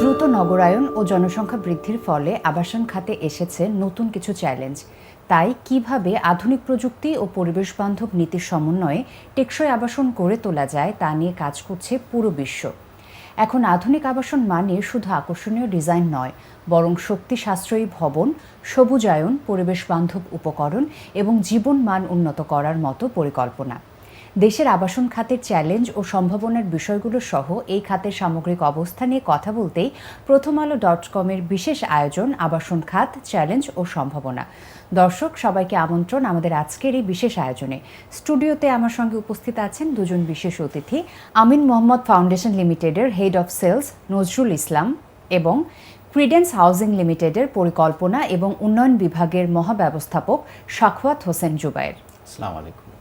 দ্রুত নগরায়ন ও জনসংখ্যা বৃদ্ধির ফলে আবাসন খাতে এসেছে নতুন কিছু চ্যালেঞ্জ তাই কীভাবে আধুনিক প্রযুক্তি ও পরিবেশ বান্ধব নীতির সমন্বয়ে টেকসই আবাসন গড়ে তোলা যায় তা নিয়ে কাজ করছে পুরো বিশ্ব। এখন আধুনিক আবাসন মানে শুধু আকর্ষণীয় ডিজাইন নয়, বরং শক্তি সাশ্রয়ী ভবন, সবুজায়ন, পরিবেশ বান্ধব উপকরণ এবং জীবন মান উন্নত করার মতো পরিকল্পনা। দেশের আবাসন খাতের চ্যালেঞ্জ ও সম্ভাবনার বিষয়গুলো সহ এই খাতের সামগ্রিক অবস্থা নিয়ে কথা বলতেই প্রথম আলো ডট কমের বিশেষ আয়োজন, আবাসন খাত চ্যালেঞ্জ ও সম্ভাবনা। দর্শক, সবাইকে আমন্ত্রণ আমাদের আজকের এই বিশেষ আয়োজনে। স্টুডিওতে আমার সঙ্গে উপস্থিত আছেন দুজন বিশেষ অতিথি। আমিন মোহাম্মদ ফাউন্ডেশন লিমিটেডের head of sales Nazrul Islam এবং ক্রিডেন্স হাউজিং লিমিটেডের পরিকল্পনা এবং উন্নয়ন বিভাগের মহাব্যবস্থাপক শাখওয়াত হোসেন জুবায়ের। আসসালামু আলাইকুম।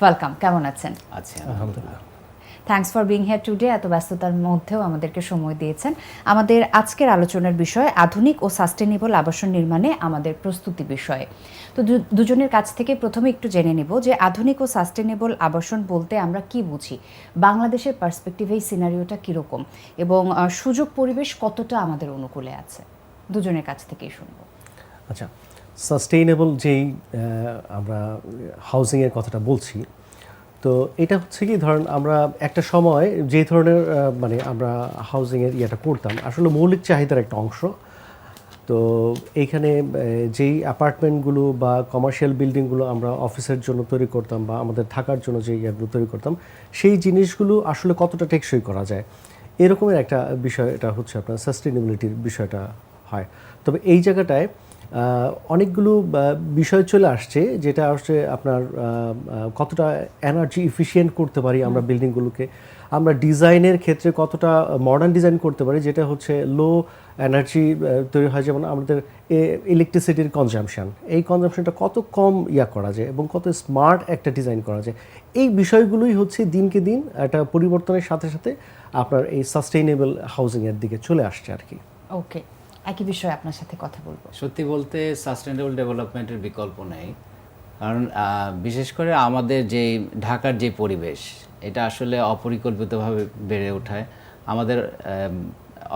ওয়েলকাম কেমন আছেন? আছি আলহামদুলিল্লাহ। Thanks for being here today এত ব্যস্ততার মধ্যেও আমাদেরকে সময় দিয়েছেন। আমাদের আজকের আলোচনার বিষয় আধুনিক ও সাস্টেনেবল আবাসন নির্মাণে আমাদের প্রস্তুতি বিষয়ে। তো দু- দুজনের কাছ থেকে প্রথমে একটু জেনে নেব যে আধুনিক ও সাস্টেনেবল আবাসন বলতে আমরা কি বুঝি? বাংলাদেশের পার্সপেক্টিভে এই সিনারিওটা কীরকম? এবং সুযোগ পরিবেশ কতটা আমাদের অনুকূলে আছে? দুজনের কাছ থেকেই শুনব। আচ্ছা সাস্টেইনেবল যেই আমরা হাউজিংয়ের কথাটা বলছি, তো এটা হচ্ছে কি, ধরেন আমরা একটা সময় যে ধরনের মানে আমরা হাউজিংয়ের ইয়েটা করতাম, আসলে মৌলিক চাহিদার একটা অংশ। তো এইখানে যেই অ্যাপার্টমেন্টগুলো বা কমার্শিয়াল বিল্ডিংগুলো আমরা অফিসের জন্য তৈরি করতাম বা আমাদের থাকার জন্য যে ইয়েগুলো তৈরি করতাম, সেই জিনিসগুলো আসলে কতটা টেকসই করা যায়, এরকমের একটা বিষয় এটা হচ্ছে আপনার সাস্টেনেবিলিটির বিষয়টা হয়। তবে এই জায়গাটায় অনেকগুলো বিষয় চলে আসছে যেটা আসছে আপনার কতটা এনার্জি ইফিশিয়েন্ট করতে পারি আমরা বিল্ডিংগুলোকে আমরা ডিজাইনের ক্ষেত্রে কতটা মডার্ন ডিজাইন করতে পারি যেটা হচ্ছে লো এনার্জি তৈরি হয় যেমন আমাদের ইলেকট্রিসিটির কনজামশন এই কনজামশনটা কত কম ইয়া করা যায় এবং কত স্মার্ট একটা ডিজাইন করা যায়। এই বিষয়গুলোই হচ্ছে দিনকে দিন একটা পরিবর্তনের সাথে সাথে আপনার এই সাস্টেইনেবল হাউজিংয়ের দিকে চলে আসছে আর কি। ওকে একই বিষয়ে আপনার সাথে কথা বলব। সত্যি বলতে সাস্টেনেবল ডেভেলপমেন্টের বিকল্প নেই। কারণ বিশেষ করে আমাদের যে ঢাকার যে পরিবেশ এটা আসলে অপরিকল্পিতভাবে বেড়ে ওঠায়। আমাদের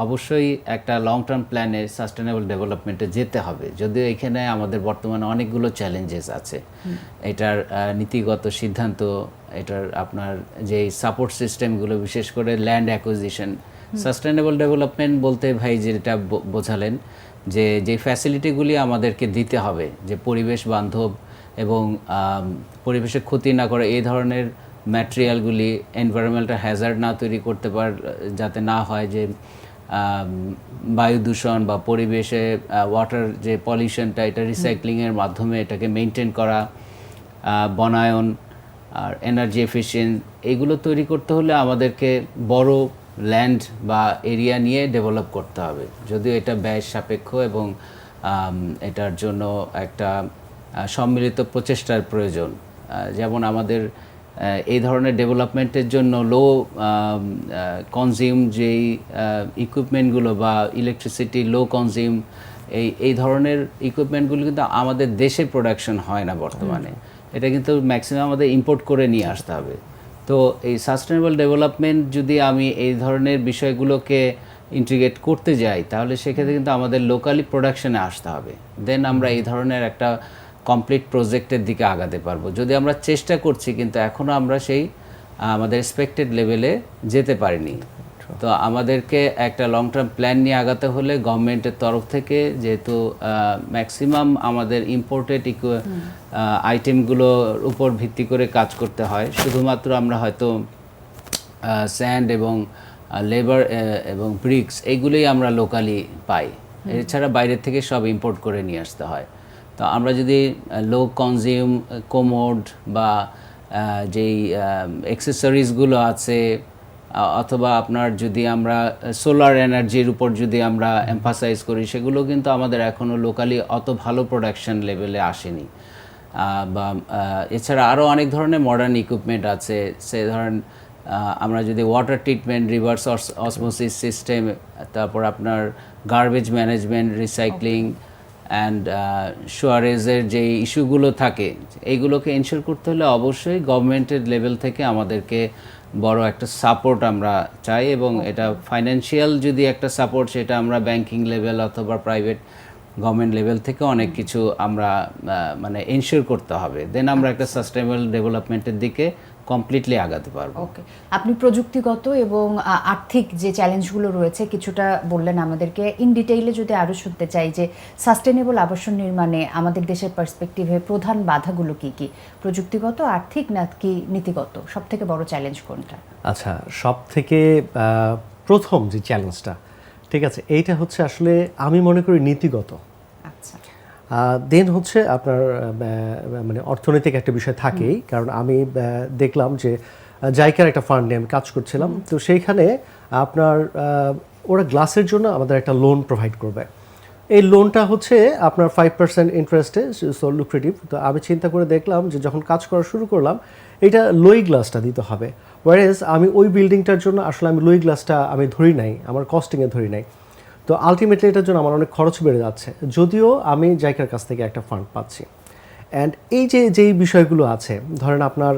অবশ্যই একটা লং টার্ম প্ল্যানে সাস্টেনেবল ডেভেলপমেন্টে যেতে হবে। যদিও এখানে আমাদের বর্তমানে অনেকগুলো চ্যালেঞ্জেস আছে। এটার নীতিগত সিদ্ধান্ত এটার আপনার যে সাপোর্ট সিস্টেমগুলো বিশেষ করে ল্যান্ড অ্যাকুইজিশন সাস্টেনেবল ডেভেলপমেন্ট বলতে ভাই যেটা বোঝালেন যে যে ফ্যাসিলিটিগুলি আমাদেরকে দিতে হবে, যে পরিবেশ বান্ধব এবং পরিবেশের ক্ষতি না করে এই ধরনের ম্যাটেরিয়ালগুলি এনভায়রনমেন্টাল হ্যাজার্ড না তৈরি করতে পার, যাতে না হয় যে বায়ু দূষণ বা পরিবেশে ওয়াটার যে পলিউশনটা এটা রিসাইক্লিংয়ের মাধ্যমে এটাকে মেনটেন করা বনায়ন আর এনার্জি এফিসিয়েন্ট এগুলো তৈরি করতে হলে আমাদেরকে বড় ল্যান্ড বা এরিয়া নিয়ে ডেভেলপ করতে হবে। যদিও এটা ব্যয় সাপেক্ষ এবং এটার জন্য একটা সম্মিলিত প্রচেষ্টার প্রয়োজন। যেমন আমাদের এই ধরনের ডেভেলপমেন্টের জন্য লো কনজিউম যেই ইকুইপমেন্টগুলো বা ইলেকট্রিসিটি লো কনজিউম এই এই ধরনের ইকুইপমেন্টগুলো কিন্তু আমাদের দেশে প্রোডাকশন হয় না বর্তমানে। এটা কিন্তু ম্যাক্সিমাম আমাদের ইম্পোর্ট করে নিয়ে আসতে হবে। তো এই সাস্টেনেবল ডেভেলপমেন্ট যদি আমি এই ধরনের বিষয়গুলোকে ইন্টিগ্রেট করতে যাই, তাহলে সেক্ষেত্রে কিন্তু আমাদের লোকালি প্রোডাকশনে আসতে হবে। দেন আমরা এই ধরনের একটা কমপ্লিট প্রজেক্টের দিকে আগাতে পারব। যদি আমরা চেষ্টা করছি, কিন্তু এখনও আমরা সেই, আমাদের এক্সপেক্টেড লেভেলে যেতে পারিনি। তো আমাদেরকে একটা লং টার্ম প্ল্যান নিয়ে আগাতে হলে গভর্নমেন্টের তরফ থেকে যেহেতু ম্যাক্সিমাম আমাদের ইম্পোর্টেড আইটেমগুলোর উপর ভিত্তি করে কাজ করতে হয়। শুধুমাত্র আমরা হয়তো স্যান্ড এবং লেবার এবং ব্রিক্স এইগুলোই আমরা লোকালি পাই। এছাড়া বাইরের থেকে সব ইম্পোর্ট করে নিয়ে আসতে হয়। তো আমরা যদি লো কনজিউম কোমোড বা যেই অ্যাক্সেসরিজগুলো আছে অথবা আপনার যদি আমরা সোলার এনার্জির উপর যদি আমরা এমফাসাইজ করি সেগুলো কিন্তু আমাদের এখনও লোকালি অত ভালো প্রোডাকশন লেভেলে আসেনি। বা এছাড়া আরও অনেক ধরনের মডার্ন ইকুইপমেন্ট আছে। সে ধরেন আমরা যদি water treatment reverse osmosis system তারপর আপনার গার্বেজ ম্যানেজমেন্ট রিসাইক্লিং অ্যান্ড শোয়ারেজের যে ইস্যুগুলো থাকে এইগুলোকে এনশিওর করতে হলে অবশ্যই গভর্নমেন্টের লেভেল থেকে আমাদেরকে বড় একটা সাপোর্ট আমরা চাই এবং এটা ফাইন্যান্সিয়াল যদি একটা সাপোর্ট সেটা আমরা ব্যাংকিং লেভেল অথবা প্রাইভেট গভর্নমেন্ট লেভেল থেকে অনেক কিছু আমরা মানে এনশিওর করতে হবে। দেন আমরা একটা সাস্টেনেবল ডেভেলপমেন্টের দিকে কমপ্লিটলি আগাতে পারব। ওকে আপনি প্রযুক্তিগত এবং আর্থিক যে চ্যালেঞ্জগুলো রয়েছে কিছুটা বললেন আমাদেরকে। ইন ডিটেইলে যদি আরও শুনতে চাই যে সাস্টেনেবল আবাসন নির্মাণে আমাদের দেশের পার্সপেক্টিভে প্রধান বাধাগুলো কি কি? প্রযুক্তিগত আর্থিক না কি নীতিগত? সব থেকে বড় চ্যালেঞ্জ কোনটা? আচ্ছা সব থেকে প্রথম যে চ্যালেঞ্জটা ঠিক আছে এইটা হচ্ছে আসলে আমি মনে করি নীতিগত। দেন হচ্ছে আপনার মানে অর্থনৈতিক একটা বিষয় থাকেই। কারণ আমি দেখলাম যে জাইকার একটা ফান্ড নিয়ে আমি কাজ করছিলাম। তো সেইখানে আপনার ওরা গ্লাসের জন্য আমাদের একটা লোন প্রোভাইড করবে। এই লোনটা হচ্ছে আপনার ফাইভ পার্সেন্ট ইন্টারেস্টে সো লুক্রেটিভ তো আমি চিন্তা করে দেখলাম যে যখন কাজ করা শুরু করলাম এটা লোই গ্লাসটা দিতে হবে। ওয়ারেজ আমি ওই বিল্ডিংটার জন্য আসলে আমি লোই গ্লাসটা আমি ধরি নাই আমার কস্টিংয়ে ধরি নাই। তো আলটিমেটলি এটার জন্য আমার অনেক খরচ বেড়ে যাচ্ছে। যদিও আমি জাইকার কাছ থেকে একটা ফান্ড পাচ্ছি। অ্যান্ড এই যে যেই বিষয়গুলো আছে ধরেন আপনার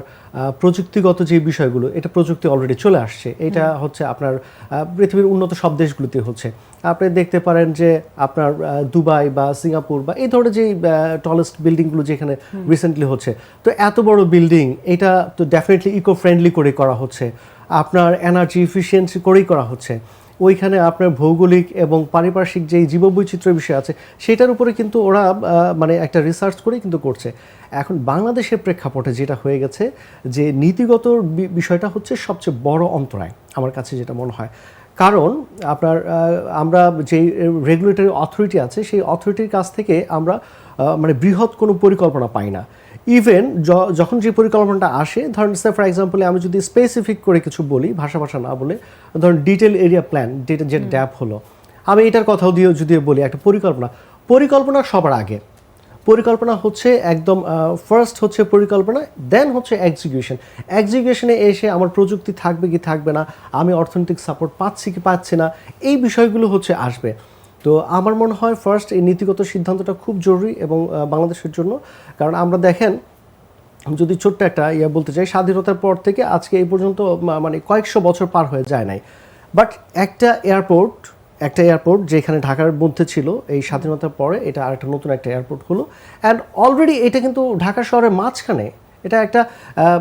প্রযুক্তিগত যে বিষয়গুলো এটা প্রযুক্তি অলরেডি চলে আসছে। এটা হচ্ছে আপনার পৃথিবীর উন্নত সব দেশগুলোতে হচ্ছে। আপনি দেখতে পারেন যে আপনার দুবাই বা সিঙ্গাপুর বা এই ধরনের যেই টলেস্ট বিল্ডিংগুলো যেখানে রিসেন্টলি হচ্ছে। তো এত বড় বিল্ডিং এটা তো ডেফিনেটলি ইকো ফ্রেন্ডলি করে করা হচ্ছে। আপনার এনার্জি ইফিসিয়েন্সি করেই করা হচ্ছে। ওইখানে আপনার ভৌগোলিক এবং পারিপার্শ্বিক যেই জীববৈচিত্র্য বিষয় আছে, সেটার উপরে কিন্তু ওরা মানে একটা রিসার্চ করে কিন্তু করছে। এখন বাংলাদেশের প্রেক্ষাপটে যেটা হয়ে গেছে, যে নীতিগত বিষয়টা হচ্ছে সবচেয়ে বড় অন্তরায়, আমার কাছে যেটা মনে হয়। কারণ আপনার আমরা যে রেগুলেটরি অথরিটি আছে, সেই অথরিটির কাছ থেকে আমরা মানে বৃহৎ কোনো পরিকল্পনা পাই না। ইভেন যখন যে পরিকল্পনাটা আসে ধরেন সে ফর এক্সাম্পলে আমি যদি স্পেসিফিক করে কিছু বলি ভাষা ভাষা না বলে ধরেন ডিটেল এরিয়া প্ল্যান যেটা যে ড্যাপ হলো আমি এটার কথাও দিয়ে যদি বলি একটা পরিকল্পনা। পরিকল্পনা সবার আগে। পরিকল্পনা হচ্ছে একদম ফার্স্ট হচ্ছে পরিকল্পনা দেন হচ্ছে এক্সিকিউশন এক্সিকিউশনে এসে আমার প্রযুক্তি থাকবে কি থাকবে না আমি অর্থনৈতিক সাপোর্ট পাচ্ছি কি পাচ্ছি না এই বিষয়গুলো হচ্ছে আসবে। তো আমার মনে হয় ফার্স্ট এই নীতিগত সিদ্ধান্তটা খুব জরুরি এবং বাংলাদেশের জন্য। কারণ আমরা দেখেন, যদি ছোট্ট একটা ইয়ে বলতে চাই, স্বাধীনতার পর থেকে আজকে এই পর্যন্ত মানে কয়েকশো বছর পার হয়ে যায় নাই। বাট একটা এয়ারপোর্ট একটা এয়ারপোর্ট যেখানে ঢাকার মধ্যে ছিল, এই স্বাধীনতার পরে এটা আরেকটা নতুন একটা এয়ারপোর্ট হলো। অ্যান্ড অলরেডি এটা কিন্তু ঢাকা শহরের মাঝখানে এটা একটা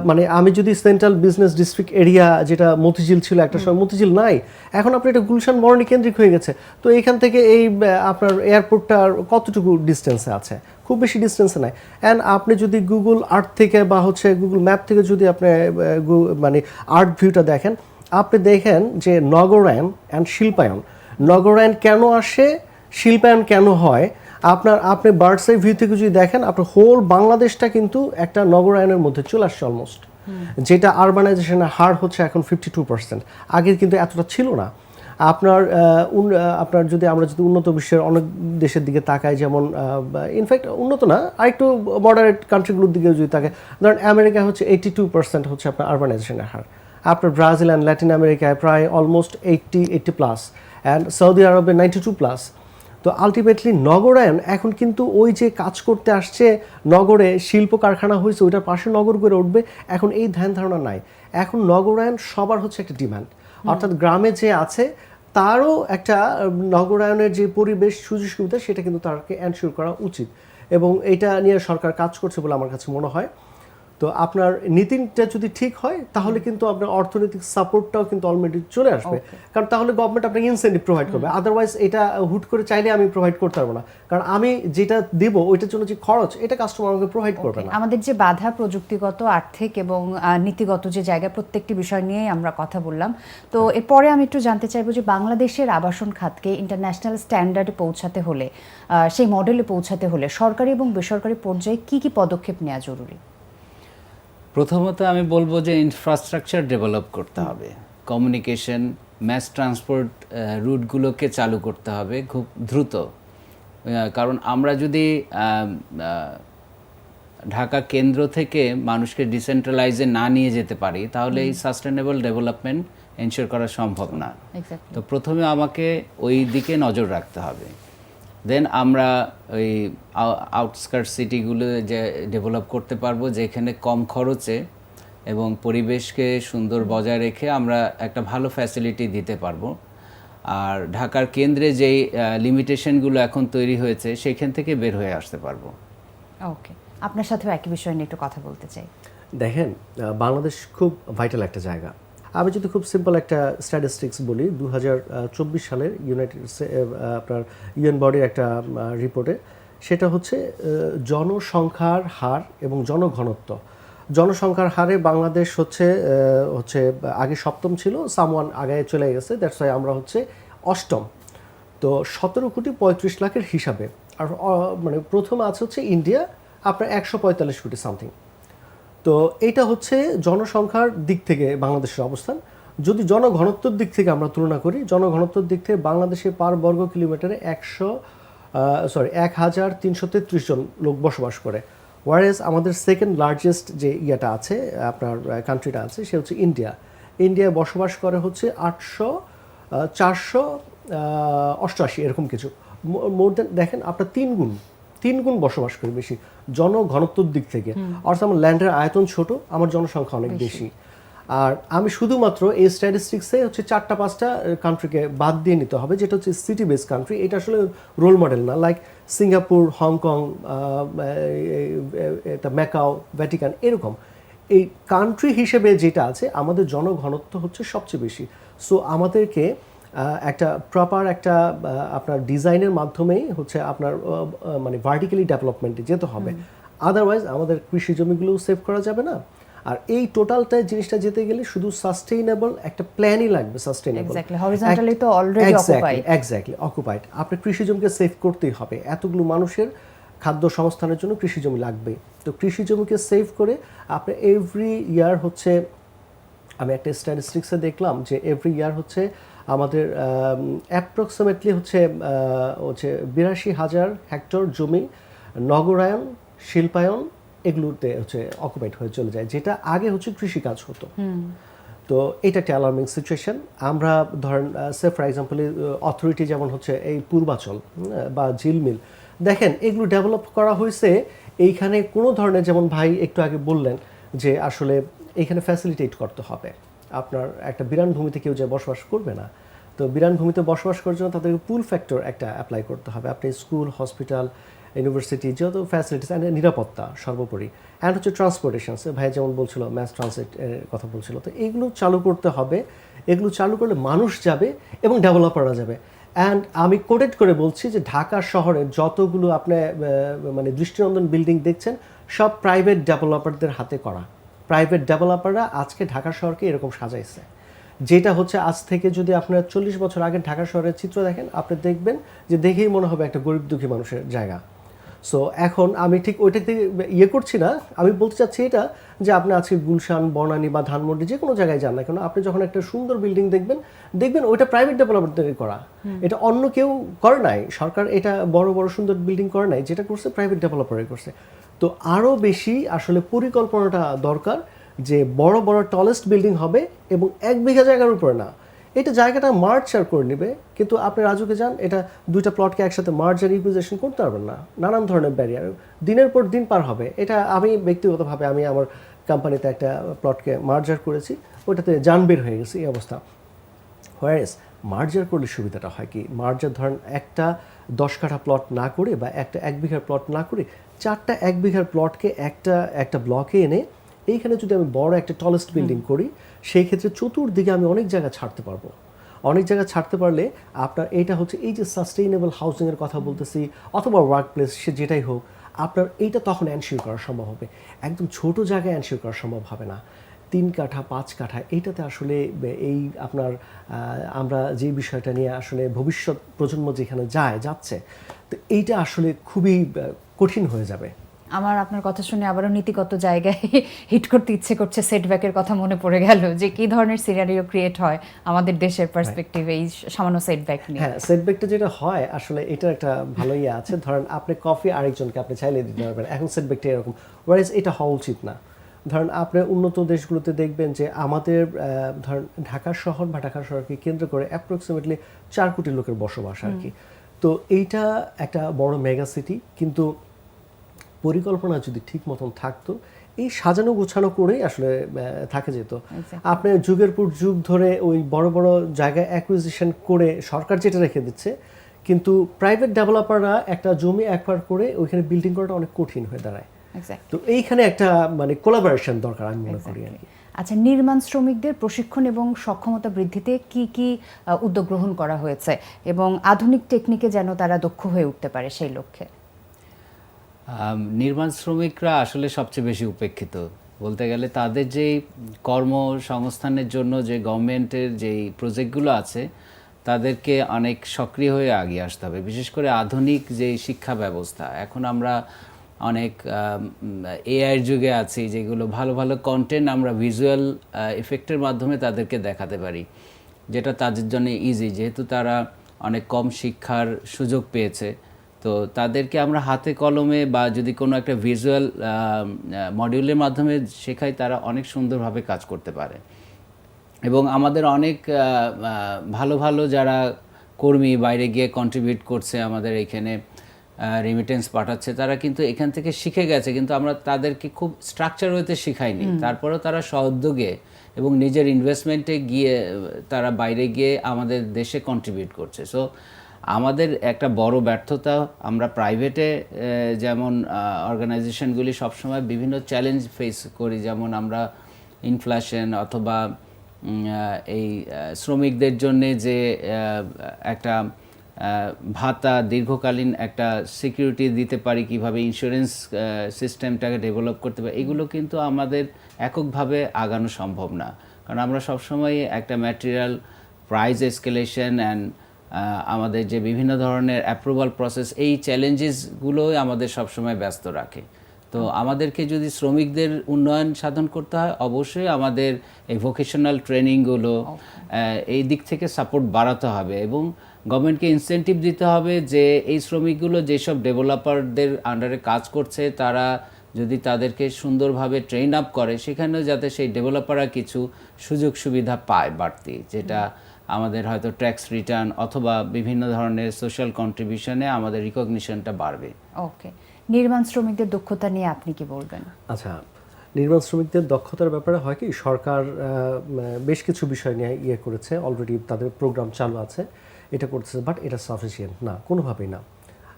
মানে আমি যদি সেন্ট্রাল বিজনেস ডিস্ট্রিক্ট এরিয়া যেটা মতিঝিল ছিল একটা সময়, মতিঝিল নাই, এখন আপনি এটা গুলশান মরণী কেন্দ্রিক হয়ে গেছে। তো এইখান থেকে এই আপনার এয়ারপোর্টটার কতটুকু ডিস্টেন্সে আছে? খুব বেশি ডিস্টেন্সে নাই। অ্যান্ড আপনি যদি গুগল আর্থ থেকে বা হচ্ছে গুগল ম্যাপ থেকে যদি আপনি মানে আর্ট ভিউটা দেখেন, আপনি দেখেন যে নগরায়ন অ্যান্ড শিল্পায়ন নগরায়ন কেন আসে, শিল্পায়ন কেন হয় আপনার আপনি বার্ডস আই ভিউ থেকে যদি দেখেন আপনার হোল বাংলাদেশটা কিন্তু একটা নগরায়নের মধ্যে চলে আসছে অলমোস্ট যেটা আরবানাইজেশনের হার হচ্ছে এখন ফিফটি টু পার্সেন্ট আগে কিন্তু এতটা ছিল না। আপনার আপনার যদি আমরা যদি উন্নত বিশ্বের অনেক দেশের দিকে তাকাই যেমন ইনফ্যাক্ট উন্নত না আরেকটু মডারেট কান্ট্রিগুলোর দিকে যদি তাকাই ধরেন আমেরিকা হচ্ছে এইটি টু পার্সেন্ট হচ্ছে আপনার আরবানাইজেশনের হার। আপনার ব্রাজিল অ্যান্ড ল্যাটিন আমেরিকায় প্রায় almost eighty eighty plus and Saudi আরবে নাইনটি টু প্লাস তো আলটিমেটলি নগরায়ন এখন কিন্তু ওই যে কাজ করতে আসছে নগরে শিল্প কারখানা হয়েছে ওইটার পাশে নগর করে উঠবে এখন এই ধ্যান ধারণা নাই। এখন নগরায়ন সবার হচ্ছে একটা ডিমান্ড অর্থাৎ গ্রামে যে আছে তারও একটা নগরায়নের যে পরিবেশ সুযোগ সুবিধা সেটা কিন্তু তাকে এনশিওর করা উচিত। এবং এটা নিয়ে সরকার কাজ করছে বলে আমার কাছে মনে হয়। তো আপনার নীতিটা যদি ঠিক হয় তাহলে কিন্তু আপনার অর্থনৈতিক সাপোর্টটাও কিন্তু অলরেডি চলে আসবে। কারণ তাহলে গভর্নমেন্ট আপনাকে ইনসেন্টিভ প্রোভাইড করবে। আদারওয়াইজ এটা হুট করে চাইলে আমি প্রোভাইড করতে পারব না। কারণ আমি যেটা দেব ওইটার জন্য যে খরচ এটা কাস্টমার আমাকে প্রোভাইড করবে না। আমাদের যে বাধা প্রযুক্তিগত আর্থিক এবং নীতিগত যে জায়গা প্রত্যেকটি বিষয় নিয়েই আমরা কথা বললাম। তো এরপরে আমি একটু জানতে চাইব যে বাংলাদেশের আবাসন খাতকে ইন্টারন্যাশনাল স্ট্যান্ডার্ডে পৌঁছাতে হলে সেই মডেলে পৌঁছাতে হলে সরকারি এবং বেসরকারি পর্যায়ে কি কি পদক্ষেপ নেওয়া জরুরি? প্রথমত আমি বলব যে ইনফ্রাস্ট্রাকচার ডেভেলপ করতে হবে। কমিউনিকেশন ম্যাস ট্রান্সপোর্ট রুটগুলোকে চালু করতে হবে খুব দ্রুত। কারণ আমরা যদি ঢাকা কেন্দ্র থেকে মানুষকে ডিসেন্ট্রালাইজে না নিয়ে যেতে পারি তাহলে এই সাস্টেনেবল ডেভেলপমেন্ট এনশিওর করা সম্ভব না। তো প্রথমে আমাকে ওই দিকে নজর রাখতে হবে। দেন আমরা ওই আউটস্কার্ট সিটিগুলো যে ডেভেলপ করতে পারব যেখানে কম খরচে এবং পরিবেশকে সুন্দর বজায় রেখে আমরা একটা ভালো ফ্যাসিলিটি দিতে পারব। আর ঢাকার কেন্দ্রে যেই লিমিটেশনগুলো এখন তৈরি হয়েছে সেখান থেকে বের হয়ে আসতে পারব। ওকে আপনার সাথেও একই বিষয় নিয়ে একটু কথা বলতে চাই। দেখেন বাংলাদেশ খুব ভাইটাল একটা জায়গা। আমি যদি খুব সিম্পল একটা স্ট্যাটিস্টিক্স বলি দু হাজার চব্বিশ সালের ইউনাইটেড আপনার ইউএন বডির একটা রিপোর্টে সেটা হচ্ছে জনসংখ্যার হার এবং জনঘনত্ব। জনসংখ্যার হারে বাংলাদেশ হচ্ছে হচ্ছে আগে সপ্তম ছিল সামওয়ান আগে চলে গেছে দ্যাটস ওয়াই আমরা হচ্ছে অষ্টম। তো সতেরো কোটি পঁয়ত্রিশ লাখের হিসাবে, আর মানে প্রথম আছে হচ্ছে ইন্ডিয়া আপনার একশো পঁয়তাল্লিশ কোটি সামথিং তো এটা হচ্ছে জনসংখ্যার দিক থেকে বাংলাদেশের অবস্থান। যদি জনঘনত্বর দিক থেকে আমরা তুলনা করি, জনঘনত্বর দিক থেকে বাংলাদেশে পার বর্গ কিলোমিটারে একশো সরি এক হাজার তিনশো তেত্রিশ জন লোক বসবাস করে। ওয়ারেজ আমাদের সেকেন্ড লার্জেস্ট যে ইয়েটা আছে, আপনার কান্ট্রিটা আছে, সে হচ্ছে ইন্ডিয়া ইন্ডিয়ায় বসবাস করে হচ্ছে আটশো চারশো অষ্টআশি, এরকম কিছু। মোর দেন দেখেন, আপনার তিন গুণ তিন গুণ বসবাস করি বেশি জনঘনত্বর দিক থেকে। অর্থাৎ আমার ল্যান্ডের আয়তন ছোট আমার জনসংখ্যা অনেক বেশি। আর আমি শুধুমাত্র এই স্ট্যাটিস্টিক্সে হচ্ছে চারটা পাঁচটা কান্ট্রিকে বাদ দিয়ে নিতে হবে যেটা হচ্ছে সিটি বেস কান্ট্রি এটা আসলে রোল মডেল না লাইক সিঙ্গাপুর হংকং এটা ম্যাকাও ভ্যাটিকান এরকম। এই কান্ট্রি হিসেবে যেটা আছে আমাদের জনঘনত্ব হচ্ছে সবচেয়ে বেশি। সো আমাদেরকে একটা প্রপার একটা আপনার ডিজাইনের মাধ্যমেই হচ্ছে আপনার মানে ভার্টিক্যালি ডেভেলপমেন্টে যেতে হবে। আদারওয়াইজ আমাদের কৃষি জমিগুলোও সেভ করা যাবে না। আর এই টোটালটাই জিনিসটা যেতে গেলে শুধু সাস্টেইনেবল একটা প্ল্যানই লাগবে সাস্টেইনেবল. Horizontally তো already occupied. এক্স্যাক্টলি অকুপাইড আপনার কৃষি জমিকে সেভ করতেই হবে। এতগুলো মানুষের খাদ্য সংস্থানের জন্য কৃষি জমি লাগবে। তো কৃষি জমিকে সেভ করে আপনি এভরি ইয়ার হচ্ছে আমি একটা স্ট্যাটিস্টিক্সে দেখলাম যে এভরি ইয়ার হচ্ছে আমাদের অ্যাপ্রক্সিমেটলি হচ্ছে হচ্ছে বিরাশি হাজার হেক্টর জমি নগরায়ন শিল্পায়ন এগুলোতে হচ্ছে অকুপাইড হয়ে চলে যায় যেটা আগে হচ্ছে কৃষিকাজ হতো। তো এটা একটা অ্যালার্মিং সিচুয়েশন আমরা ধরেন সে ফর এক্সাম্পল অথরিটি যেমন হচ্ছে এই পূর্বাচল বা ঝিলমিল দেখেন এগুলো ডেভেলপ করা হয়েছে এইখানে কোনো ধরনের যেমন ভাই একটু আগে বললেন যে আসলে এইখানে ফ্যাসিলিটেট করতে হবে। আপনার একটা বিরান ভূমিতে কেউ যে বসবাস করবে না। তো বিরান ভূমিতে বসবাস করার জন্য তাদেরকে পুল ফ্যাক্টর একটা অ্যাপ্লাই করতে হবে। আপনি স্কুল হসপিটাল ইউনিভার্সিটি যত ফ্যাসিলিটিস অ্যান্ড নিরাপত্তা সর্বোপরি। অ্যান্ড হচ্ছে ট্রান্সপোর্টেশনস ভাই যেমন বলছিল ম্যাস ট্রানসিট কথা বলছিল। তো এইগুলো চালু করতে হবে। এগুলো চালু করলে মানুষ যাবে এবং ডেভেলপাররা যাবে। অ্যান্ড আমি কোটেড করে বলছি যে ঢাকা শহরে যতগুলো আপনি মানে দৃষ্টিনন্দন বিল্ডিং দেখছেন, সব প্রাইভেট ডেভেলপারদের হাতে করা। প্রাইভেট ডেভেলপাররা আজকে ঢাকা শহরকে এরকম সাজাইছে। যেটা হচ্ছে আজ থেকে যদি আপনার চল্লিশ বছর আগে ঢাকা শহরের চিত্র দেখেন আপনি দেখবেন যে দেখেই মনে হবে একটা গরিব দুঃখী মানুষের জায়গা। সো এখন আমি ঠিক ওইটা থেকে ইয়ে করছি না। আমি বলতে চাচ্ছি এটা যে আপনি আজকে গুলশান বনানী বা ধানমন্ডি যে কোনো জায়গায় যান না কেন আপনি যখন একটা সুন্দর বিল্ডিং দেখবেন দেখবেন ওইটা প্রাইভেট ডেভেলপারদের করা। এটা অন্য কেউ করে নাই। সরকার এটা বড় বড় সুন্দর বিল্ডিং করে নাই যেটা করছে প্রাইভেট ডেভেলপারে করছে। তো আরও বেশি আসলে পরিকল্পনাটা দরকার যে বড় বড় টলেস্ট বিল্ডিং হবে এবং এক বিঘা জায়গার উপরে না। এটা জায়গাটা মার্চ আর করে নেবে, কিন্তু আপনি রাজুকে যান, এটা দুইটা প্লটকে একসাথে মার্চ আর ইকুইজেশন করতে পারবেন না। নানান ধরনের ব্যারিয়ার দিনের পর দিন পার হবে। এটা আমি ব্যক্তিগতভাবে আমি আমার কোম্পানিতে একটা প্লটকে মার্জার করেছি। ওটাতে যান বের হয়ে গেছে এই অবস্থা। হোয়ারেস মার্জার করলে সুবিধাটা হয় কি? মার্জার ধরেন একটা দশ কাঠা প্লট না করে বা একটা এক বিঘার প্লট না করে চারটা এক বিঘার প্লটকে একটা একটা ব্লকে এনে এইখানে যদি আমি বড় একটা টলেস্ট বিল্ডিং করি সেই ক্ষেত্রে চতুর্দিকে আমি অনেক জায়গা ছাড়তে পারব। অনেক জায়গা ছাড়তে পারলে আপনার এটা হচ্ছে এই যে সাস্টেইনেবল হাউসিংয়ের কথা বলতেছি অথবা ওয়ার্ক প্লেস সে যেটাই হোক আপনার এইটা তখন অ্যানশিওর করা সম্ভব হবে। একদম ছোট জায়গায় অ্যানশিওর করা সম্ভব হবে না। তিন কাঠা পাঁচ কাঠা এইটাতে আসলে এই আপনার আমরা যে বিষয়টা নিয়ে আসলে ভবিষ্যৎ প্রজন্ম যেখানে যায় যাচ্ছে তো এইটা আসলে খুবই কঠিন হয়ে যাবে। আমার আপনার কথা শুনে আবারও নীতিগত জায়গায় হিট করতে ইচ্ছে করছে সেটব্যাকের কথা মনে পড়ে গেল যে কি ধরনের সিনারিও ক্রিয়েট হয় আমাদের দেশের পার্সপেক্টিভে এই সামান্য সেটব্যাক নিয়ে। হ্যাঁ সেটব্যাকটা যেটা হয় আসলে এটা একটা ভালো ইয়ে আছে। ধরেন আপনি কফি আরেকজনকে আপনি চাইলে দিতে পারবেন এখন সেটব্যাকটা এরকম ওয়ারেজ এটা হওয়া উচিত না। ধরেন আপনি উন্নত দেশগুলোতে দেখবেন যে আমাদের ধরেন ঢাকা শহর বা ঢাকা শহরকে কেন্দ্র করে অ্যাপ্রক্সিমেটলি চার কোটি লোকের বসবাস আর কি। তো এইটা একটা বড় মেগা সিটি কিন্তু পরিকল্পনা যদি ঠিক মতন থাকতো এই সাজানো গোছানো করেই আসলে থাকে যেত. আপনি যুগের পর যুগ ধরে ওই বড় বড় জায়গায় অ্যাকুইজিশন করে সরকার যেটা রেখে দিচ্ছে কিন্তু প্রাইভেট ডেভেলপাররা একটা জমি একবার করে ওইখানে বিল্ডিং করাটা অনেক কঠিন হয়ে দাঁড়ায়। তো এইখানে একটা মানে কোলাবোরেশন দরকার আমি মনে করি আর কি। আচ্ছা নির্মাণ শ্রমিকদের প্রশিক্ষণ এবং সক্ষমতা বৃদ্ধিতে কি কি উদ্যোগ গ্রহণ করা হয়েছে এবং আধুনিক টেকনিকে যেন তারা দক্ষ হয়ে উঠতে পারে সেই লক্ষ্যে? নির্মাণ শ্রমিকরা আসলে সবচেয়ে বেশি উপেক্ষিত। বলতে গেলে তাদের যেই কর্মসংস্থানের জন্য যে গভর্নমেন্টের যেই প্রজেক্টগুলো আছে তাদেরকে অনেক সক্রিয় হয়ে এগিয়ে আসতে হবে। বিশেষ করে আধুনিক যেই শিক্ষা ব্যবস্থা এখন আমরা অনেক এআইয়ের যুগে আছি যেগুলো ভালো ভালো কন্টেন্ট আমরা ভিজুয়াল এফেক্টের মাধ্যমে তাদেরকে দেখাতে পারি, যেটা তাদের জন্য ইজি যেহেতু তারা অনেক কম শিক্ষার সুযোগ পেয়েছে। তো তাদেরকে আমরা হাতে কলমে বা যদি কোনো একটা ভিজুয়াল মডিউলের মাধ্যমে শেখাই, তারা অনেক সুন্দরভাবে কাজ করতে পারে। এবং আমাদের অনেক ভালো ভালো যারা কর্মী বাইরে গিয়ে কন্ট্রিবিউট করছে আমাদের এখানে রিমিটেন্স পাঠাচ্ছে তারা কিন্তু এখান থেকে শিখে গেছে কিন্তু আমরা তাদেরকে খুব স্ট্রাকচার ওয়েতে শিখাইনি। তারপরেও তারা সহদ্যোগে এবং নিজের ইনভেস্টমেন্টে গিয়ে তারা বাইরে গিয়ে আমাদের দেশে কন্ট্রিবিউট করছে। সো আমাদের একটা বড় ব্যর্থতা আমরা প্রাইভেটে যেমন অর্গানাইজেশনগুলি সবসময় বিভিন্ন চ্যালেঞ্জ ফেস করি যেমন আমরা ইনফ্লেশন অথবা এই শ্রমিকদের জন্যে যে একটা ভাতা দীর্ঘকালীন একটা সিকিউরিটি দিতে পারি কীভাবে ইন্স্যুরেন্স সিস্টেমটাকে ডেভেলপ করতে পারি এগুলো কিন্তু আমাদের এককভাবে আগানো সম্ভব না। কারণ আমরা সবসময় একটা ম্যাটেরিয়াল প্রাইস এসকেলেশন অ্যান্ড আমাদের যে বিভিন্ন ধরনের অ্যাপ্রুভাল প্রসেস এই চ্যালেঞ্জেসগুলোই আমাদের সবসময় ব্যস্ত রাখে। তো আমাদেরকে যদি শ্রমিকদের উন্নয়ন সাধন করতে হয় অবশ্যই আমাদের এই ভোকেশনাল ট্রেনিংগুলো এই দিক থেকে সাপোর্ট বাড়াতে হবে এবং গভর্নমেন্টকে ইনসেনটিভ দিতে হবে যে এই শ্রমিকগুলো যেসব ডেভেলপারদের আন্ডারে কাজ করছে তারা যদি তাদেরকে সুন্দরভাবে ট্রেন আপ করে সেখানেও যাতে সেই ডেভেলপাররা কিছু সুযোগ সুবিধা পায় বাড়তি যেটা আমাদের হয়তো ট্যাক্স রিটার্ন অথবা বিভিন্ন ধরনের সোশ্যাল কন্ট্রিবিউশনে আমাদের রিকগনিশনটা বাড়বে। ওকে নির্মাণ শ্রমিকদের দক্ষতা নিয়ে আপনি কি বলবেন? আচ্ছা নির্মাণ শ্রমিকদের দক্ষতার ব্যাপারে হয় কি সরকার বেশ কিছু বিষয় নিয়ে ইয়ে করেছে অলরেডি তাদের প্রোগ্রাম চালু আছে। এটা করতেছে বাট এটা সাফিসিয়েন্ট না, কোনোভাবেই না।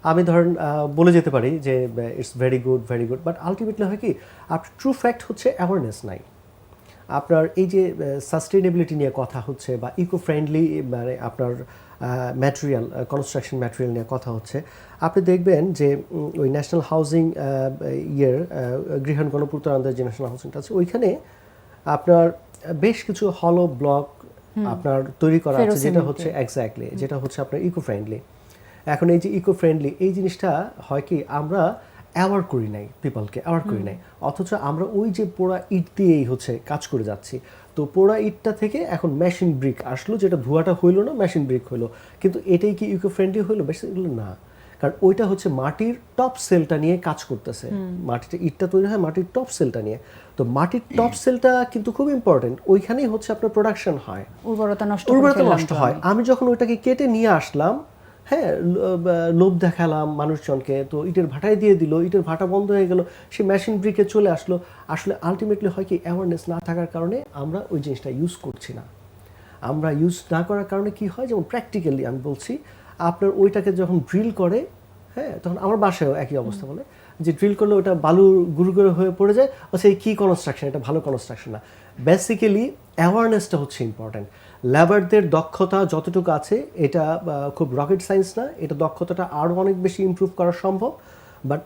আমি ধরেন বলে যেতে পারি যে it's very good very good but ultimately হয় কি আপনার ট্রু ফ্যাক্ট হচ্ছে অ্যাওয়ারনেস নাই। আপনার এই যে সাস্টেনেবিলিটি নিয়ে কথা হচ্ছে বা ইকো ফ্রেন্ডলি মানে আপনার ম্যাটেরিয়াল কনস্ট্রাকশন ম্যাটেরিয়াল নিয়ে কথা হচ্ছে, আপনি দেখবেন যে ওই ন্যাশনাল হাউজিং ইয়ের গৃহণ গণপূর্তানন্দের যে ন্যাশনাল হাউজিংটা আছে, ওইখানে আপনার বেশ কিছু হলো ব্লক আপনার তৈরি করা আছে যেটা হচ্ছে এক্স্যাক্টলি যেটা হচ্ছে আপনার ইকো ফ্রেন্ডলি এখন এই যে ইকো ফ্রেন্ডলি এই জিনিসটা হয় কি আমরা অ্যাওয়ার করি নাই পিপলকে অ্যাওয়ার করি নাই। অথচ আমরা ওই যে পোড়া ইট দিয়েই হচ্ছে কাজ করে যাচ্ছি। তো পোড়া ইটটা থেকে এখন মেশিন ব্রিক আসলো যেটা ধোঁয়াটা হইল না মেশিন ব্রিক হইল। কিন্তু এটাই কি ইকো ফ্রেন্ডলি হইল? বেশি না। কারণ ওইটা হচ্ছে মাটির টপ সেলটা নিয়ে কাজ করতেছে। মাটিটা ইটটা তৈরি হয় মাটির টপ সেলটা নিয়ে। তো মাটির টপ সেলটা কিন্তু খুব ইম্পর্টেন্ট ওইখানেই হচ্ছে আপনার প্রোডাকশন হয়। উর্বরতা নষ্ট উর্বরতা নষ্ট হয়। আমি। আমি যখন ওইটাকে কেটে নিয়ে আসলাম হ্যাঁ লোভ দেখালাম মানুষজনকে তো ইটের ভাটায় দিয়ে দিল ইটের ভাটা বন্ধ হয়ে গেল সে মেশিন ব্রিকে চলে আসলো। আসলে আলটিমেটলি হয় কি অ্যাওয়ারনেস না থাকার কারণে আমরা ওই জিনিসটা ইউজ করছি না। আমরা ইউজ না করার কারণে কি হয় যেমন প্র্যাকটিক্যালি আমি বলছি আপনার ওইটাকে যখন ড্রিল করে হ্যাঁ তখন আমার বাসায়ও একই অবস্থা বলে। যে ড্রিল করলে ওটা বালু গুরু গুরু হয়ে পড়ে যায় ও সেই কী কনস্ট্রাকশন এটা ভালো কনস্ট্রাকশন না। বেসিক্যালি অ্যাওয়ারনেসটা হচ্ছে ইম্পর্ট্যান্ট লেবারদের দক্ষতা যতটুকু আছে এটা খুব রকেট সায়েন্স না এটা দক্ষতাটা আরও অনেক বেশি ইম্প্রুভ করা সম্ভব। বাট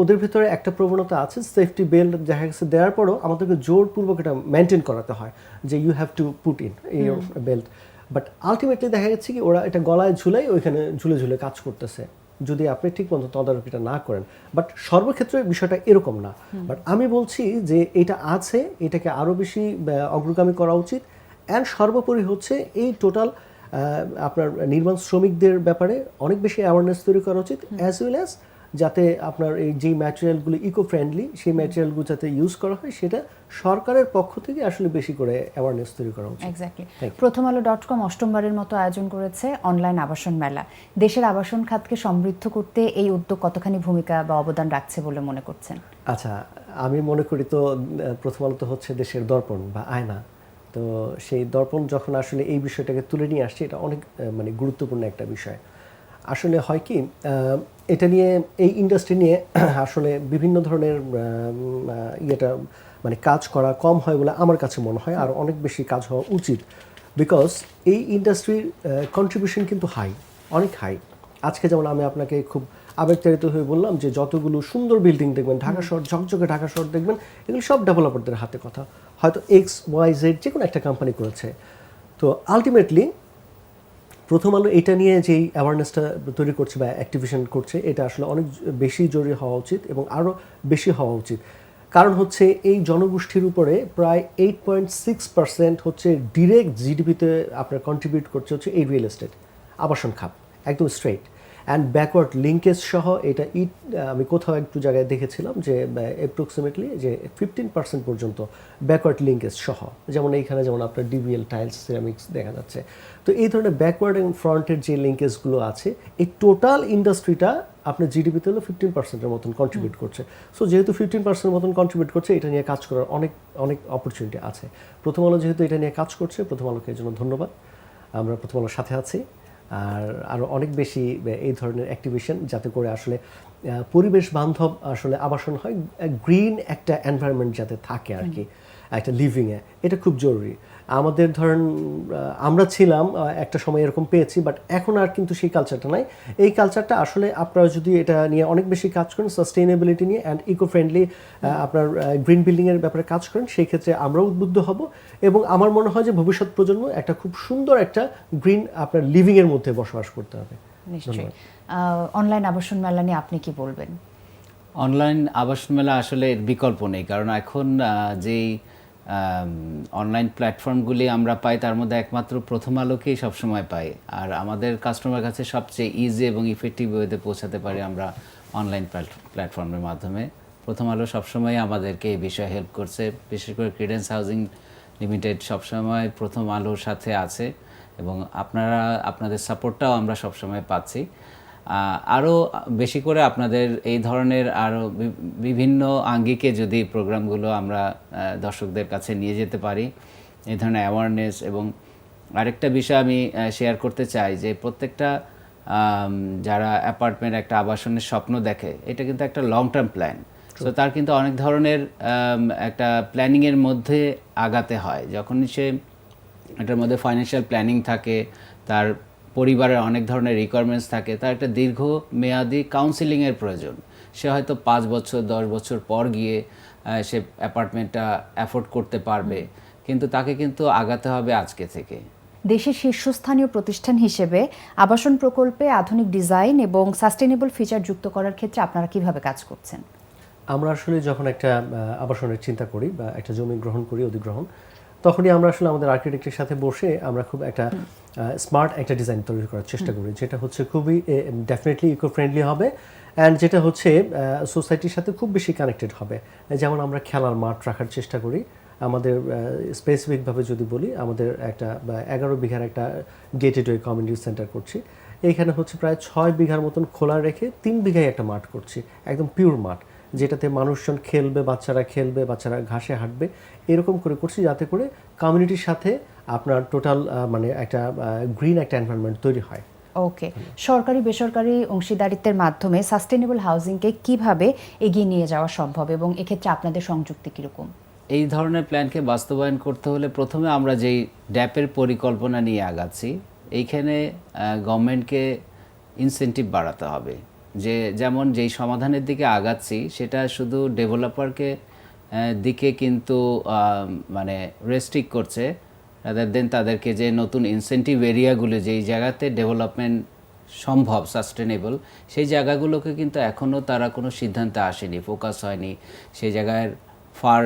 ওদের ভিতরে একটা প্রবণতা আছে সেফটি বেল্ট দেখা গেছে দেওয়ার পরও আমাদেরকে জোরপূর্বক এটা মেনটেন করাতে হয় যে you have to put in your belt but ultimately দেখা যাচ্ছে কি ওরা এটা গলায় ঝুলাই ওইখানে ঝুলে ঝুলে কাজ করতেছে। যদি আপনি ঠিক মতো তদারকিটা না করেন। বাট সর্বক্ষেত্রে বিষয়টা এরকম না। বাট আমি বলছি যে এটা আছে এটাকে আরও বেশি অগ্রগামী করা উচিত। অ্যান্ড সর্বোপরি হচ্ছে এই টোটাল আপনার নির্মাণ শ্রমিকদের ব্যাপারে অনেক বেশি অ্যাওয়ারনেস তৈরি করা উচিত অ্যাজ ওয়েল অ্যাজ যাতে আপনার এই যেই ম্যাটেরিয়ালগুলো ইকো ফ্রেন্ডলি সেই ম্যাটেরিয়ালগুলো যাতে ইউজ করা হয় সেটা সরকারের পক্ষ থেকে আসলে বেশি করে অ্যাওয়ারনেস তৈরি করা উচিত। এক্স্যাক্টলি প্রথম আলো ডট কম অষ্টমবারের মতো আয়োজন করেছে অনলাইন আবাসন মেলা। দেশের আবাসন খাতকে সমৃদ্ধ করতে এই উদ্যোগ কতখানি ভূমিকা বা অবদান রাখছে বলে মনে করছেন? আচ্ছা আমি মনে করি তো প্রথম আলো তো হচ্ছে দেশের দর্পণ বা আয়না। তো সেই দর্পণ যখন আসলে এই বিষয়টাকে তুলে নিয়ে আসছে এটা অনেক মানে গুরুত্বপূর্ণ একটা বিষয়। আসলে হয় কি এটা নিয়ে এই ইন্ডাস্ট্রি নিয়ে আসলে বিভিন্ন ধরনের ইয়েটা মানে কাজ করা কম হয় বলে আমার কাছে মনে হয় আর অনেক বেশি কাজ হওয়া উচিত। বিকজ এই ইন্ডাস্ট্রির কন্ট্রিবিউশন কিন্তু হাই অনেক হাই আজকে যেমন আমি আপনাকে খুব আবেগতাড়িত হয়ে বললাম যে যতগুলো সুন্দর বিল্ডিং দেখবেন ঢাকা শহর ঝকঝকে ঢাকা শহর দেখবেন এগুলো সব ডেভেলপারদের হাতে কথা। হয়তো এক্স ওয়াই জেড যে কোনো একটা কোম্পানি করেছে। তো আলটিমেটলি প্রথম আলো এটা নিয়ে যেই অ্যাওয়ারনেসটা তৈরি করছে বা অ্যাক্টিভেশন করছে, এটা আসলে অনেক বেশি জরুরি হওয়া উচিত এবং আরও বেশি হওয়া উচিত। কারণ হচ্ছে এই জনগোষ্ঠীর উপরে প্রায় এইট পয়েন্ট সিক্স পার্সেন্ট হচ্ছে ডিরেক্ট জিডিপিতে আপনার কন্ট্রিবিউট করছে হচ্ছে এই রিয়েল এস্টেট আবাসন খাপ একদম স্ট্রেট অ্যান্ড ব্যাকওয়ার্ড লিঙ্কেজ সহ এটা ইট আমি কোথাও একটু জায়গায় দেখেছিলাম যে অ্যাপ্রক্সিমেটলি যে ফিফটিন পার্সেন্ট পর্যন্ত ব্যাকওয়ার্ড লিঙ্কেজ সহ যেমন এইখানে যেমন আপনার ডিবিএল টাইলস সিরামিক্স দেখা যাচ্ছে। তো এই ধরনের ব্যাকওয়ার্ড এবং ফ্রন্টের যে লিঙ্কেজগুলো আছে এই টোটাল ইন্ডাস্ট্রিটা আপনার জিডিপিতে হলো ফিফটিন পার্সেন্টের মতন কন্ট্রিবিউট করছে। সো যেহেতু ফিফটিন পার্সেন্টের মতন কন্ট্রিবিউট করছে এটা নিয়ে কাজ করার অনেক অনেক অপরচুনিটি আছে। প্রথম আলো যেহেতু এটা নিয়ে কাজ করছে প্রথম আলোকে এই জন্য ধন্যবাদ। আমরা প্রথম আলোর সাথে আছি। আর আরও অনেক বেশি এই ধরনের অ্যাক্টিভেশন যাতে করে আসলে পরিবেশ বান্ধব আসলে আবাসন হয় গ্রিন একটা এনভায়রনমেন্ট যাতে থাকে আর কি একটা লিভিংয়ে এটা খুব জরুরি। আমাদের ধরেন আমরা ছিলাম একটা সময় এরকম পেয়েছি বাট এখন আর কিন্তু সেই কালচারটা নাই। এই কালচারটা আসলে আপনারা যদি এটা নিয়ে অনেক বেশি কাজ করেন সাস্টেইনেবিলিটি নিয়ে অ্যান্ড ইকো ফ্রেন্ডলি আপনার গ্রিন বিল্ডিংয়ের ব্যাপারে কাজ করেন সেই ক্ষেত্রে আমরাও উদ্বুদ্ধ হব। এবং আমার মনে হয় যে ভবিষ্যৎ প্রজন্ম একটা খুব সুন্দর একটা গ্রিন আপনার লিভিংয়ের মধ্যে বসবাস করতে হবে। নিশ্চয়ই। অনলাইন আবাসন মেলা নিয়ে আপনি কি বলবেন? অনলাইন আবাসন মেলা আসলে বিকল্প নেই কারণ এখন যেই অনলাইন প্ল্যাটফর্মগুলি আমরা পাই, তার মধ্যে একমাত্র প্রথম আলোকেই সবসময় পাই। আর আমাদের কাস্টমার কাছে সবচেয়ে ইজি এবং ইফেক্টিভ ওয়েতে পৌঁছাতে পারি আমরা অনলাইন প্ল্যাটফর্মের মাধ্যমে। প্রথম আলো সবসময় আমাদেরকে এই বিষয়ে হেল্প করছে, বিশেষ করে ক্রিডেন্স হাউজিং লিমিটেড সবসময় প্রথম আলোর সাথে আছে এবং আপনারা, আপনাদের সাপোর্টটাও আমরা সবসময় পাচ্ছি। আরও বেশি করে আপনাদের এই ধরনের আরও বিভিন্ন আঙ্গিকে যদি প্রোগ্রামগুলো আমরা দর্শকদের কাছে নিয়ে যেতে পারি এই ধরনের অ্যাওয়ারনেস এবং আরেকটা বিষয় আমি শেয়ার করতে চাই যে প্রত্যেকটা যারা অ্যাপার্টমেন্ট একটা আবাসনের স্বপ্ন দেখে এটা কিন্তু একটা লং টার্ম প্ল্যান তো তার কিন্তু অনেক ধরনের একটা প্ল্যানিংয়ের মধ্যে আগাতে হয়। যখনই সে এটার মধ্যে ফাইন্যান্সিয়াল প্ল্যানিং থাকে তার পরিবারের অনেক ধরনের রিকোয়ারমেন্টস থাকে তার একটা দীর্ঘ মেয়াদি কাউন্সিলিংয়ের প্রয়োজন। সে হয়তো পাঁচ বছর দশ বছর পর গিয়ে সে অ্যাপার্টমেন্টটা অ্যাফোর্ড করতে পারবে কিন্তু তাকে কিন্তু আগাতে হবে আজকে থেকে। দেশের শীর্ষস্থানীয় প্রতিষ্ঠান হিসেবে আবাসন প্রকল্পে আধুনিক ডিজাইন এবং সাস্টেনেবল ফিচার যুক্ত করার ক্ষেত্রে আপনারা কীভাবে কাজ করছেন? আমরা আসলে যখন একটা আবাসনের চিন্তা করি বা একটা জমি গ্রহণ করি অধিগ্রহণ তখনই আমরা আসলে আমাদের আর্কিটেক্টের সাথে বসে আমরা খুব একটা স্মার্ট একটা ডিজাইন তৈরি করার চেষ্টা করি যেটা হচ্ছে খুবই ডেফিনেটলি ইকো ফ্রেন্ডলি হবে অ্যান্ড যেটা হচ্ছে সোসাইটির সাথে খুব বেশি কানেক্টেড হবে। যেমন আমরা খেলার মাঠ রাখার চেষ্টা করি আমাদের স্পেসিফিকভাবে যদি বলি আমাদের একটা বা এগারো বিঘার একটা গেটেড ওয়ে কমিউনিটি সেন্টার করছি। এইখানে হচ্ছে প্রায় ছয় বিঘার মতন খোলা রেখে তিন বিঘায় একটা মাঠ করছি একদম পিওর মাঠ। যেটাতে মানুষজন খেলবে বাচ্চারা খেলবে বাচ্চারা ঘাসে হাঁটবে এরকম করে করছি যাতে করে কমিউনিটির সাথে আপনার টোটাল মানে একটা গ্রিন একটা এনভায়রনমেন্ট তৈরি হয়। ওকে সরকারি বেসরকারি অংশীদারিত্বের মাধ্যমে সাস্টেনেবল হাউজিংকে কীভাবে এগিয়ে নিয়ে যাওয়া সম্ভব এবং এক্ষেত্রে আপনাদের সংযুক্তি কীরকম? এই ধরনের প্ল্যানকে বাস্তবায়ন করতে হলে প্রথমে আমরা যেই ড্যাপের পরিকল্পনা নিয়ে আগাচ্ছি এইখানে গভর্নমেন্টকে ইনসেন্টিভ বাড়াতে হবে। যে যেমন যেই সমাধানের দিকে আগাচ্ছি, সেটা শুধু ডেভেলপারকে দিকে কিন্তু মানে রেস্ট্রিক্ট করছে রাদার দেন তাদেরকে যে নতুন ইনসেন্টিভ এরিয়াগুলো যেই জায়গাতে ডেভেলপমেন্ট সম্ভব সাস্টেনেবল সেই জায়গাগুলোকে কিন্তু এখনও তারা কোনো সিদ্ধান্তে আসেনি ফোকাস হয়নি। সেই জায়গায় ফার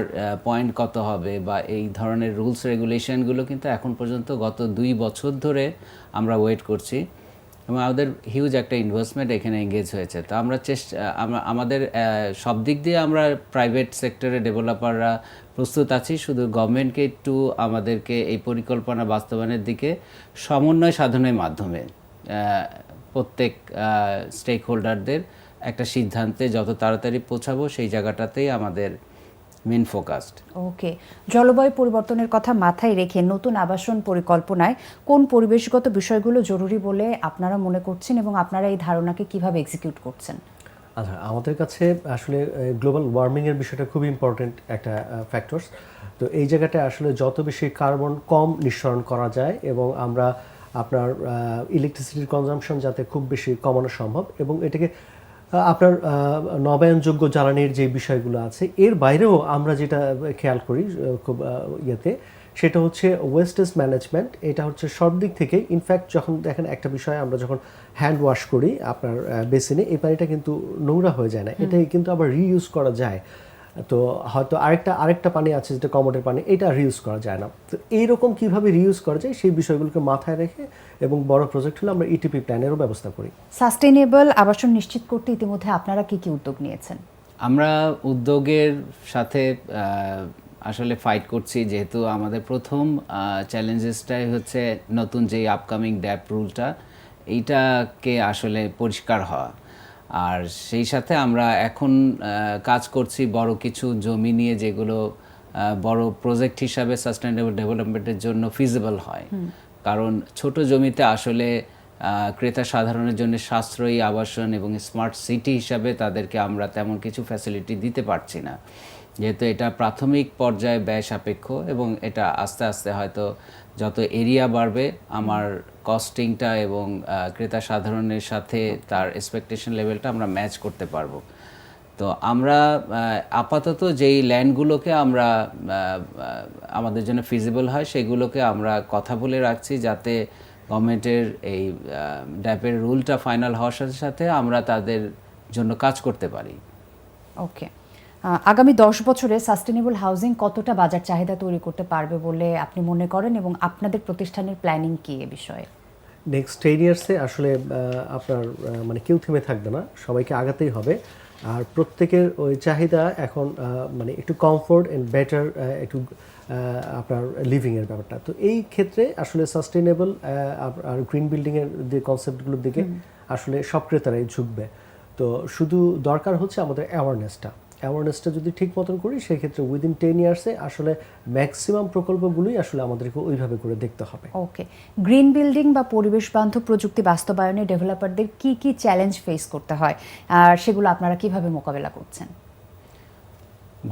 পয়েন্ট কত হবে বা এই ধরনের রুলস রেগুলেশনগুলো কিন্তু এখন পর্যন্ত গত দুই বছর ধরে আমরা ওয়েট করছি। এবং আমাদের হিউজ একটা ইনভেস্টমেন্ট এখানে এঙ্গেজ হয়েছে। তো আমরা চেষ্টা আমাদের সব দিক দিয়ে আমরা প্রাইভেট সেক্টরে ডেভেলপাররা প্রস্তুত আছি। শুধু গভর্নমেন্টকে একটু আমাদেরকে এই পরিকল্পনা বাস্তবায়নের দিকে সমন্বয় সাধনের মাধ্যমে প্রত্যেক স্টেক হোল্ডারদের একটা সিদ্ধান্তে যত তাড়াতাড়ি পৌঁছাবো সেই জায়গাটাতেই আমাদের মেন ফোকাসড ওকে জলবায়ু পরিবর্তনের কথা মাথায় রেখে নতুন আবাসন পরিকল্পনায় কোন পরিবেশগত বিষয়গুলো জরুরি বলে আপনারা মনে করছেন এবং আপনারা এই ধারণাকে কীভাবে এক্সিকিউট করছেন? আচ্ছা আমাদের কাছে আসলে গ্লোবাল ওয়ার্মিংয়ের বিষয়টা খুব ইম্পর্টেন্ট একটা ফ্যাক্টরস তো এই জায়গাটায় আসলে যত বেশি কার্বন কম নিঃসরণ করা যায় এবং আমরা আপনার ইলেকট্রিসিটির কনজামশন যাতে খুব বেশি কমানো সম্ভব এবং এটাকে আপনার নবায়নযোগ্য জ্বালানির যে বিষয়গুলো আছে এর বাইরেও আমরা যেটা খেয়াল করি খুব ইয়েতে সেটা হচ্ছে ওয়েস্টেজ ম্যানেজমেন্ট এটা হচ্ছে সব দিক থেকে ইনফ্যাক্ট যখন দেখেন একটা বিষয় আমরা যখন হ্যান্ড ওয়াশ করি আপনার বেসিনে এই পানিটা কিন্তু নোংরা হয়ে যায় না। এটাই কিন্তু আবার রিইউজ করা যায়। তো হয়তো আরেকটা আরেকটা পানি আছে যেটা কমোডের পানি এটা রিউজ করা যায় না। তো এইরকম কীভাবে রিউজ করা যায় সেই বিষয়গুলোকে মাথায় রেখে এবং বড় প্রজেক্ট হলে আমরা ইটিপি প্ল্যানেরও ব্যবস্থা করি। সাস্টেনেবল আবাসন নিশ্চিত করতে ইতিমধ্যে আপনারা কি কি উদ্যোগ নিয়েছেন? আমরা উদ্যোগের সাথে আসলে ফাইট করছি যেহেতু আমাদের প্রথম চ্যালেঞ্জেসটাই হচ্ছে নতুন যে আপকামিং ড্যাপ রুলটা এইটাকে আসলে পরিষ্কার হওয়া। আর সেই সাথে আমরা এখন কাজ করছি বড় কিছু জমি নিয়ে যেগুলো বড় প্রজেক্ট হিসাবে সাস্টেনেবল ডেভেলপমেন্টের জন্য ফিজিবল হয়। কারণ ছোট জমিতে আসলে ক্রেতা সাধারণের জন্য সাশ্রয়ী আবাসন এবং স্মার্ট সিটি হিসাবে তাদেরকে আমরা তেমন কিছু ফ্যাসিলিটি দিতে পারছি না। যেহেতু এটা প্রাথমিক পর্যায়ে ব্যয় সাপেক্ষ এবং এটা আস্তে আস্তে হয়তো যত এরিয়া বাড়বে, আমার কস্টিংটা এবং ক্রেতা সাধারণের সাথে তার এক্সপেকটেশন লেভেলটা আমরা ম্যাচ করতে পারব। তো আমরা আপাতত যেই ল্যান্ডগুলোকে আমরা আমাদের জন্য ফিজিবল হয়, সেগুলোকে আমরা কথা বলে রাখছি যাতে গভর্নমেন্টের এই ড্যাপের রুলটা ফাইনাল হওয়ার সাথে সাথে আমরা তাদের জন্য কাজ করতে পারি। ওকে আগামী দশ বছরে সাস্টেনেবল হাউজিং কতটা বাজার চাহিদা তৈরি করতে পারবে বলে আপনি মনে করেন এবং আপনাদের প্রতিষ্ঠানের প্ল্যানিং কি এ বিষয়ে? নেক্সট টেন ইয়ার্সে আসলে আপনার মানে কেউ থেমে থাকবে না সবাইকে আগাতেই হবে। আর প্রত্যেকের ওই চাহিদা এখন মানে একটু কমফোর্ট অ্যান্ড বেটার একটু আপনার লিভিংয়ের ব্যাপারটা। তো এই ক্ষেত্রে আসলে সাস্টেনেবল আর গ্রিন বিল্ডিংয়ের যে কনসেপ্টগুলোর দিকে আসলে সব ক্রেতারাই ঝুঁকবে। তো শুধু দরকার হচ্ছে আমাদের অ্যাওয়ারনেসটা অ্যাওয়ারনেসটা যদি ঠিক মতন করি সেক্ষেত্রে উইদিন টেন ইয়ার্সে আসলে ম্যাক্সিমাম প্রকল্পগুলোই আসলে আমাদেরকে ওইভাবে করে দেখতে হবে। ওকে গ্রিন বিল্ডিং বা পরিবেশ বান্ধব প্রযুক্তি বাস্তবায়নে ডেভেলপারদের কি কি চ্যালেঞ্জ ফেস করতে হয়? আর সেগুলো আপনারা কীভাবে মোকাবেলা করছেন?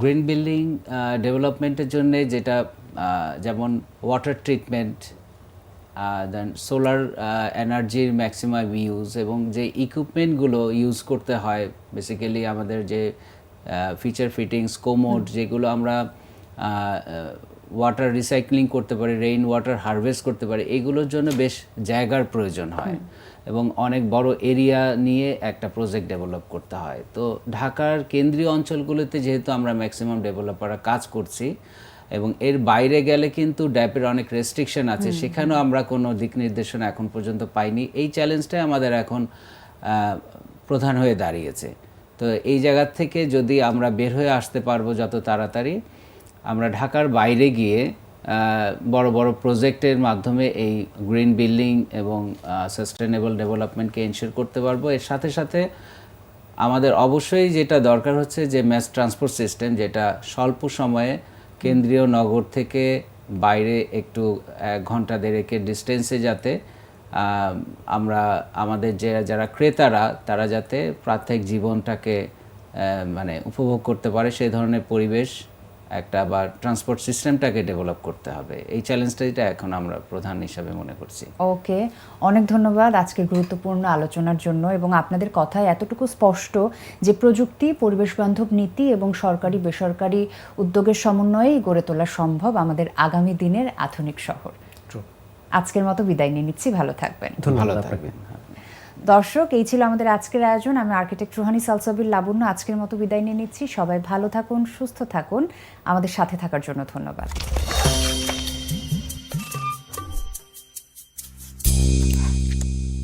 গ্রিন বিল্ডিং ডেভেলপমেন্টের জন্য যেটা যেমন ওয়াটার ট্রিটমেন্ট দেন সোলার এনার্জির ম্যাক্সিমাম ইউজ এবং যে ইকুইপমেন্টগুলো ইউজ করতে হয় বেসিক্যালি আমাদের যে ফিচার ফিটিংস কোমোড যেগুলো আমরা ওয়াটার রিসাইক্লিং করতে পারি রেইন ওয়াটার হারভেস্ট করতে পারি এগুলোর জন্য বেশ জায়গার প্রয়োজন হয়। এবং অনেক বড় এরিয়া নিয়ে একটা প্রজেক্ট ডেভেলপ করতে হয়। তো ঢাকার কেন্দ্রীয় অঞ্চলগুলোতে যেহেতু আমরা ম্যাক্সিমাম ডেভেলপাররা কাজ করছি এবং এর বাইরে গেলে কিন্তু ড্যাপের অনেক রেস্ট্রিকশন আছে সেখানেও আমরা কোনো দিক নির্দেশনা এখন পর্যন্ত পাইনি। এই চ্যালেঞ্জটাই আমাদের এখন প্রধান হয়ে দাঁড়িয়েছে। তো এই জায়গার থেকে যদি আমরা বের হয়ে আসতে পারব যত তাড়াতাড়ি, আমরা ঢাকার বাইরে গিয়ে বড় বড় প্রজেক্টের মাধ্যমে এই গ্রিন বিল্ডিং এবং সাস্টেনেবল ডেভেলপমেন্টকে এনশিওর করতে পারব। এর সাথে সাথে আমাদের অবশ্যই যেটা দরকার হচ্ছে যে ম্যাস ট্রান্সপোর্ট সিস্টেম যেটা স্বল্প সময়ে কেন্দ্রীয় নগর থেকে বাইরে একটু এক ঘণ্টা দেড়েকের ডিস্টেন্সে যাতে আমরা আমাদের যে যারা ক্রেতারা, তারা যাতে প্রাত্যহিক জীবনটাকে মানে উপভোগ করতে পারে সেই ধরনের পরিবেশ একটা বা ট্রান্সপোর্ট সিস্টেমটাকে ডেভেলপ করতে হবে। এই চ্যালেঞ্জটা এখন আমরা প্রধান হিসাবে মনে করছি। ওকে। অনেক ধন্যবাদ আজকের গুরুত্বপূর্ণ আলোচনার জন্য এবং আপনাদের কথায় এতটুকু স্পষ্ট যে প্রযুক্তি, পরিবেশ বান্ধব নীতি এবং সরকারি, বেসরকারি উদ্যোগের সমন্বয়েই গড়ে তোলা সম্ভব আমাদের আগামী দিনের আধুনিক শহর. আজকের মতো বিদায় নিয়ে নিচ্ছি। ভালো থাকবেন। ভালো থাকবেন। দর্শক এই ছিল আমাদের আজকের আয়োজন। আমি আর্কিটেক্ট রুহানি সালসবির লাবণ্য আজকের মতো বিদায় নিয়ে নিচ্ছি। সবাই ভালো থাকুন সুস্থ থাকুন। আমাদের সাথে থাকার জন্য ধন্যবাদ।